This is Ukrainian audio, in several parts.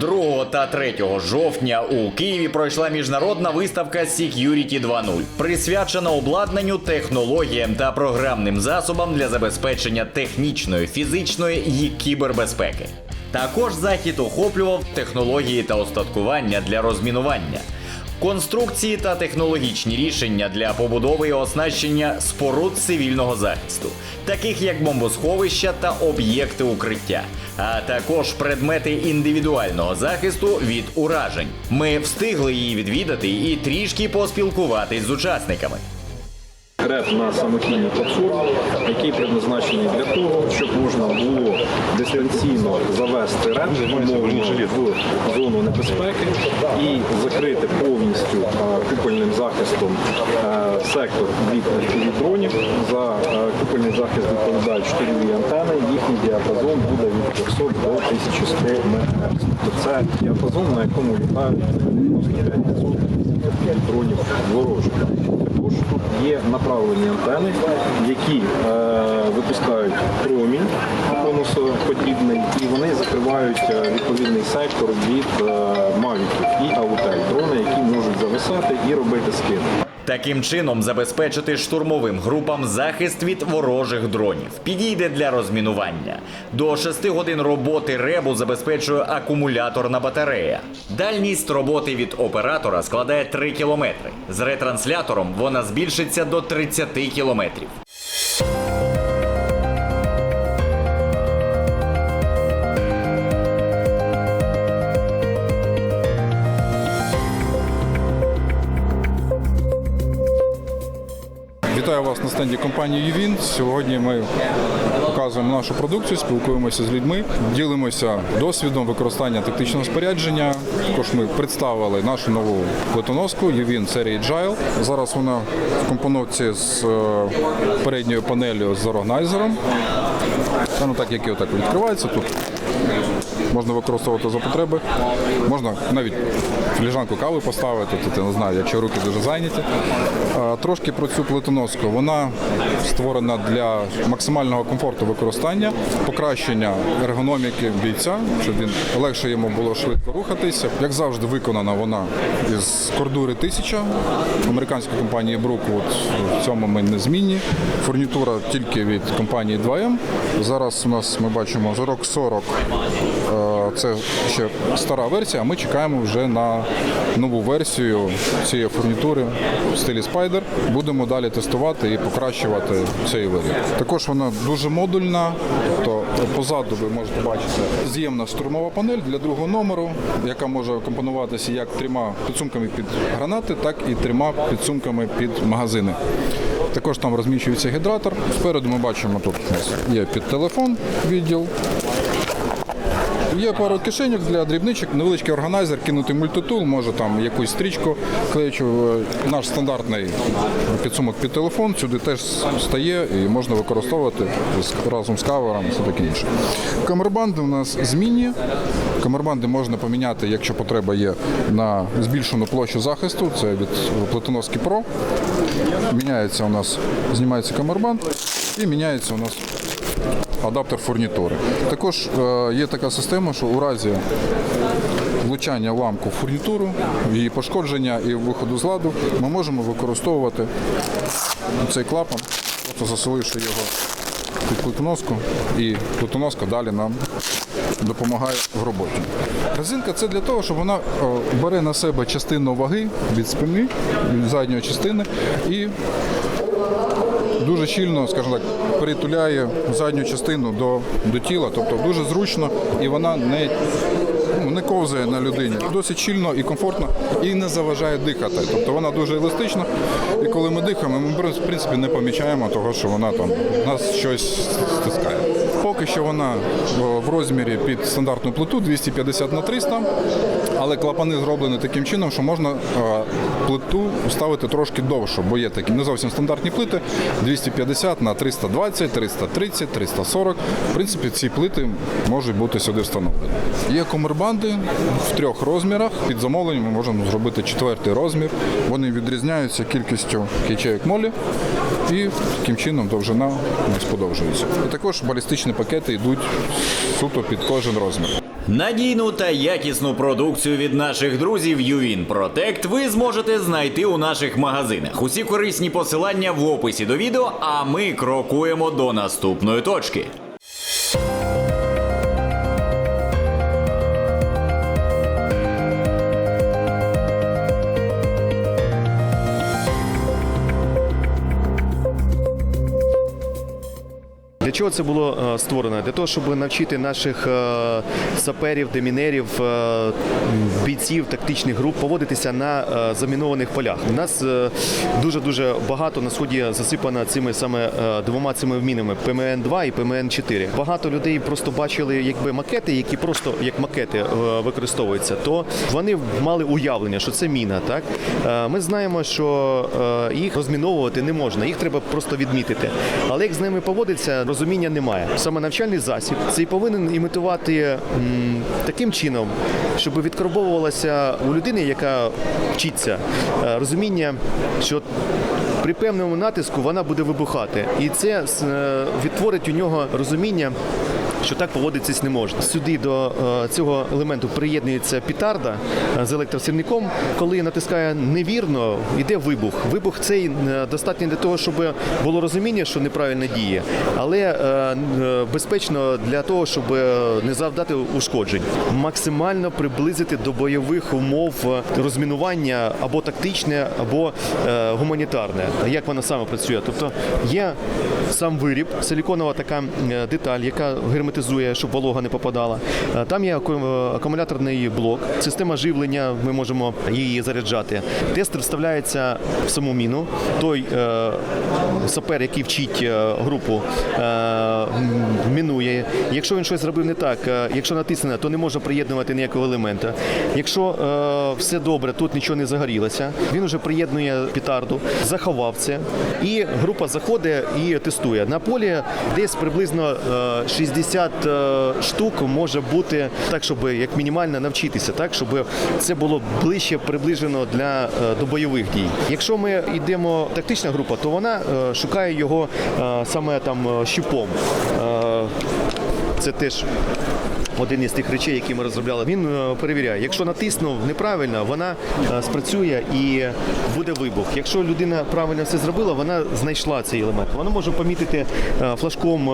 2 та 3 жовтня у Києві пройшла міжнародна виставка Security 2.0, присвячена обладнанню, технологіям та програмним засобам для забезпечення технічної, фізичної і кібербезпеки. Також захід охоплював технології та остаткування для розмінування. Конструкції та технологічні рішення для побудови і оснащення споруд цивільного захисту, таких як бомбосховища та об'єкти укриття, а також предмети індивідуального захисту від уражень. Ми встигли її відвідати і трішки поспілкуватись з учасниками. Реп на самохідній платформі, який предназначений для того, щоб можна було дистанційно завести реп в зону небезпеки і закрити повністю е, купольним захистом е, сектор від, дронів. За е, купольний захист відповідають штирьові антени. Їхній діапазон буде від 300 до 1100 МГц. Тобто це діапазон, на якому літають 95% дронів ворожих. Також тут є направлені антени, які е, випускають промінь конусоподібний, і вони закривають е, відповідний сектор від е, мавіків і аутель, дрони, які можуть зависати і робити скид. Таким чином забезпечити штурмовим групам захист від ворожих дронів підійде для розмінування. До 6 годин роботи ребу забезпечує акумуляторна батарея. Дальність роботи від оператора складає 3 кілометри. З ретранслятором вона збільшиться до 30 кілометрів. Вітаю вас на стенді компанії Ювін. Сьогодні ми показуємо нашу продукцію, спілкуємося з людьми, ділимося досвідом використання тактичного спорядження. Також ми представили нашу нову плитоноску Ювін серії Agile. Зараз вона в компоновці з е, передньою панелью з органайзером. Ну, так як і отак відкривається тут. Можна використовувати за потреби. Можна навіть фліжанку кави поставити, тут я не знаю, якщо руки дуже зайняті. Трошки про цю плитоноску. Вона створена для максимального комфорту використання, покращення ергономіки бійця, щоб він легше йому було швидко рухатися. Як завжди, виконана вона із кордури 1000 американської компанії Brookwood. В цьому ми не змінні. Фурнітура тільки від компанії 2M. Зараз у нас ми бачимо Zorok 40 Е, Це ще стара версія, а ми чекаємо вже на нову версію цієї фурнітури в стилі Spider. Будемо далі тестувати і покращувати цей варіант. Також вона дуже модульна, тобто позаду ви можете бачити з'ємна штурмова панель для другого номеру, яка може компонуватися як трьома підсумками під гранати, так і трьома підсумками під магазини. Також там розміщується гідратор. Спереду ми бачимо тут є під телефон відділ. Є пару кишеньок для дрібничок, невеличкий органайзер, кинути мультитул, може там якусь стрічку клеючу. Е, Наш стандартний підсумок під телефон сюди теж стає і можна використовувати разом з кавером і все таке інше. Камербанди у нас змінні. Камербанди можна поміняти, якщо потреба є, на збільшену площу захисту. Це від Платоновський Pro. Міняється у нас, знімається камербанд і міняється у нас адаптер фурнітури. Також е, є така система, що у разі влучання ламку в фурнітуру, її пошкодження і виходу з ладу, ми можемо використовувати цей клапан, просто заселивши його під плитоноску, і плитоноска далі нам допомагає в роботі. Резинка це для того, щоб вона е, бере на себе частину ваги від спини, від задньої частини і дуже щільно, скажімо так, притуляє задню частину до, до тіла, тобто дуже зручно і вона не, не ковзає на людині. Досить щільно і комфортно і не заважає дихати. Тобто вона дуже еластична. І коли ми дихаємо, ми в принципі не помічаємо того, що вона там нас щось стискає. Поки що вона в розмірі під стандартну плиту 250 на 300, але клапани зроблені таким чином, що можна плиту ставити трошки довше, бо є такі не зовсім стандартні плити 250 на 320, 330, 340. В принципі, ці плити можуть бути сюди встановлені. Є комербанди в трьох розмірах. Під замовленням ми можемо зробити четвертий розмір. Вони відрізняються кількістю ячеїк молі і таким чином довжина у нас подовжується. І також балістичні пакети йдуть суто під кожен розмір. Надійну та якісну продукцію від наших друзів UIN Protect ви зможете знайти у наших магазинах. Усі корисні посилання в описі до відео, а ми крокуємо до наступної точки. Чого це було е, створено? Для того, щоб навчити наших е, саперів, демінерів, е, бійців тактичних груп поводитися на замінованих полях. У нас дуже дуже багато на сході засипано цими саме двома цими мінами ПМН 2 і ПМН 4 Багато людей просто бачили якби макети, які просто як макети використовуються, то вони мали уявлення, що це міна. Так ми знаємо, що їх розміновувати не можна, їх треба просто відмітити. Але як з ними поводиться, розуміння немає. Саме навчальний засіб цей повинен імітувати м, таким чином, щоб відкарбовувалося у людини, яка вчиться, е, розуміння, що при певному натиску вона буде вибухати, і це е, відтворить у нього розуміння. Що так поводитись не можна. Сюди до е, цього елементу приєднується пітарда е, з електросильником. Коли натискає невірно, йде вибух. Вибух цей е, достатньо для того, щоб було розуміння, що неправильно діє, але безпечно для того, щоб не завдати ушкоджень. Максимально приблизити до бойових умов розмінування або тактичне, або гуманітарне. Як воно саме працює? Тобто є сам виріб, силіконова така деталь, яка герметизує, щоб волога не попадала. Е, Там є е, акумуляторний блок, система живлення. Ми можемо її заряджати. Тестер вставляється в саму міну. Той е, сапер, який вчить е, групу, е, мінує. Якщо він щось зробив не так, якщо натиснено, то не може приєднувати ніякого елемента. Якщо е, все добре, тут нічого не загорілося, він вже приєднує петарду, заховав це, і група заходить і тестує. На полі десь приблизно е, 60 е, штук може бути так, щоб як мінімально навчитися, так щоб це було ближче приближено для е, до бойових дій. Якщо ми йдемо тактична група, то вона е, шукає його саме там щупом. Це теж один із тих речей, які ми розробляли. Він перевіряє. Якщо натиснув неправильно, вона спрацює і буде вибух. Якщо людина правильно все зробила, вона знайшла цей елемент. Вона може помітити флажком.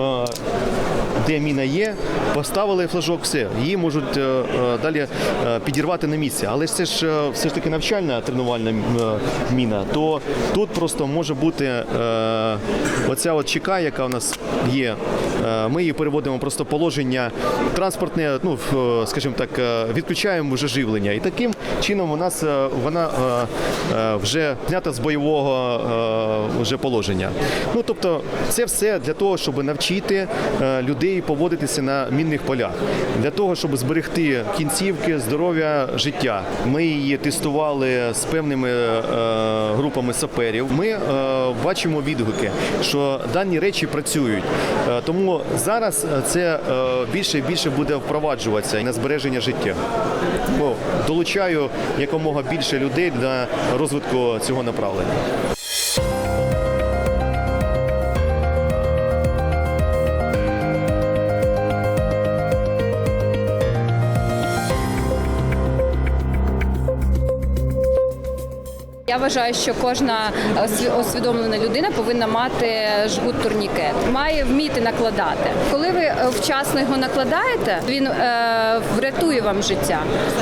Де міна є, поставили флажок, все, її можуть е, е, далі е, підірвати на місці. Але це ж все ж таки навчальна тренувальна міна. То тут просто може бути оця от чека, яка у нас є. Ми її переводимо просто положення транспортне, ну скажімо так, відключаємо вже живлення. І таким чином у нас вона вже знята з бойового вже положення. Ну тобто, це все для того, щоб навчити людей поводитися на мінних полях, для того, щоб зберегти кінцівки, здоров'я, життя. Ми її тестували з певними е, групами саперів. Ми е, бачимо відгуки, що дані речі працюють. Е, тому зараз це більше і більше буде впроваджуватися на збереження життя. Долучаю якомога більше людей для розвитку цього направлення. Я вважаю, що кожна осві- усвідомлена людина повинна мати жгут турнікет, має вміти накладати. Коли ви е, вчасно його накладаєте, він е, врятує вам життя.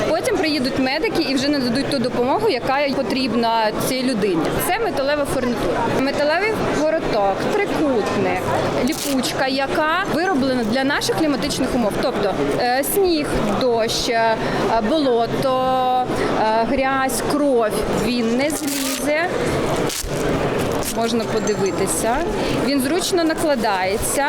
Потім приїдуть медики і вже нададуть ту допомогу, яка потрібна цій людині. Це металева фурнітура, металевий вороток, трикутник, ліпучка, яка вироблена для наших кліматичних умов, тобто е, сніг, дощ, е, болото, е, грязь, кров. Він не злізе. Можна подивитися. Він зручно накладається.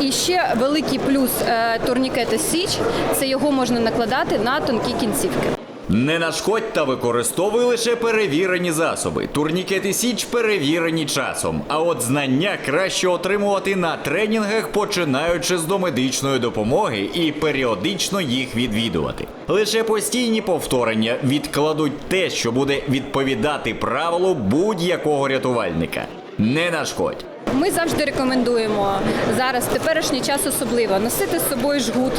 І ще великий плюс е, турнікета Січ це його можна накладати на тонкі кінцівки. Не нашкодь та використовуй лише перевірені засоби. Турнікети Січ перевірені часом. А от знання краще отримувати на тренінгах, починаючи з домедичної допомоги і періодично їх відвідувати. Лише постійні повторення відкладуть те, що буде відповідати правилу будь-якого рятувальника. Не нашкодь. Ми завжди рекомендуємо зараз, теперішній час особливо, носити з собою жгут,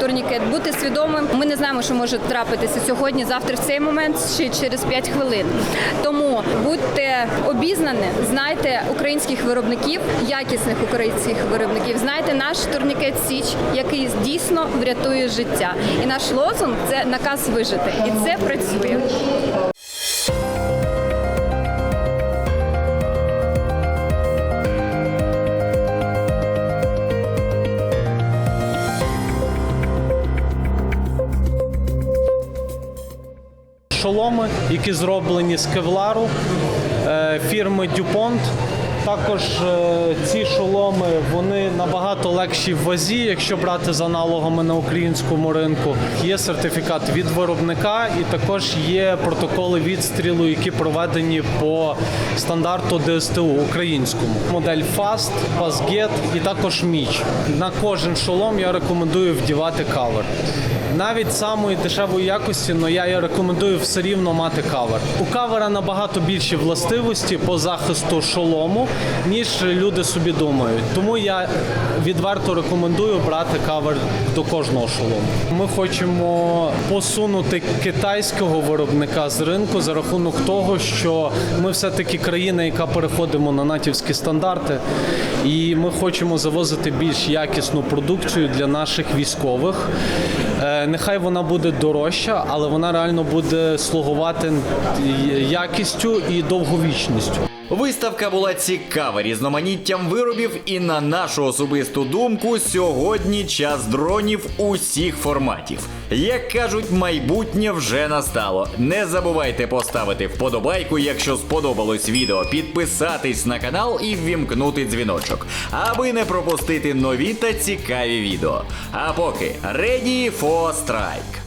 турнікет, бути свідомим. Ми не знаємо, що може трапитися сьогодні, завтра в цей момент чи через 5 хвилин. Тому будьте обізнані, знайте українських виробників, якісних українських виробників. Знайте наш турнікет Січ, який дійсно врятує життя. І наш лозунг це наказ вижити. І це працює. Шоломи, які зроблені з кевлару е, фірми DuPont. Також е, ці шоломи вони набагато легші в вазі, якщо брати з аналогами на українському ринку. Є сертифікат від виробника, і також є протоколи відстрілу, які проведені по стандарту ДСТУ українському. Модель Fast, Passget і також Міч. На кожен шолом я рекомендую вдівати кавер. Навіть самої дешевої якості, але я рекомендую все рівно мати кавер. У кавера набагато більші властивості по захисту шолому, ніж люди собі думають. Тому я відверто рекомендую брати кавер до кожного шолому. Ми хочемо посунути китайського виробника з ринку за рахунок того, що ми все-таки країна, яка переходимо на натівські стандарти, і ми хочемо завозити більш якісну продукцію для наших військових. Е, Нехай вона буде дорожча, але вона реально буде слугувати якістю і довговічністю. Виставка була цікава різноманіттям виробів, і на нашу особисту думку, сьогодні час дронів усіх форматів. Як кажуть, майбутнє вже настало. Не забувайте поставити вподобайку, якщо сподобалось відео, підписатись на канал і ввімкнути дзвіночок, аби не пропустити нові та цікаві відео. А поки ready for strike!